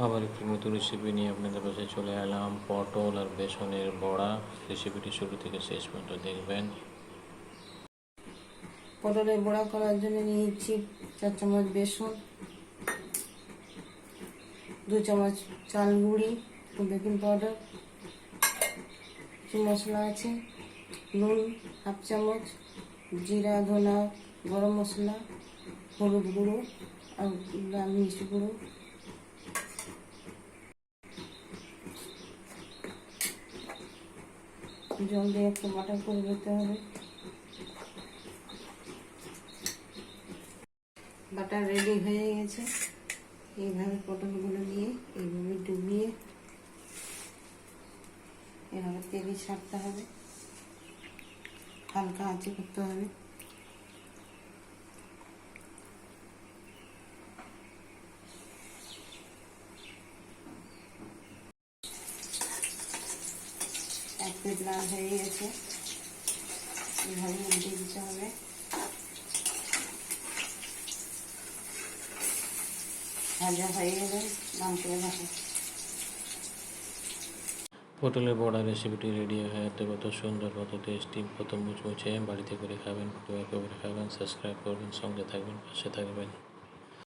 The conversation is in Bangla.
আবার একটি নতুন রেসিপি নিয়ে আপনাদের কাছে চলে এলাম। পটল আর বেসনের বড়া। রেসিপিটি শুরু থেকে শেষ পর্যন্ত দেখবেন। পটলের বড়া করার জন্য নিয়েছি চার চামচ বেসন, দু চামচ চাল গুঁড়ি বেকিং পাউডার কিছু মশলা আছে, নুন, হাফ চামচ, জিরা, ধনা, গরম মশলা, হলুদ গুঁড়ো আর লাল মিষ্টি গুঁড়ো। জল দিয়ে একটু বাটার করে দিতে হবে। বাটার রেডি হয়ে গেছে। এইভাবে পটলগুলো নিয়ে, এইভাবে ডুবিয়ে এভাবে তেলে ছাড়তে হবে। হালকা আঁচে করতে হবে। লাল হয়ে গেছে। উল্টে দিতে হবে। ভাজা হয়ে গেলে পটলের বড়া রেসিপিটি রেডি হয়ে এত কত সুন্দর, কত টেস্টি কত মুচমুচে। বাড়িতে করে খাবেন করে খাবেন সাবস্ক্রাইব করবেন, সঙ্গে থাকবেন, পাশে থাকবেন।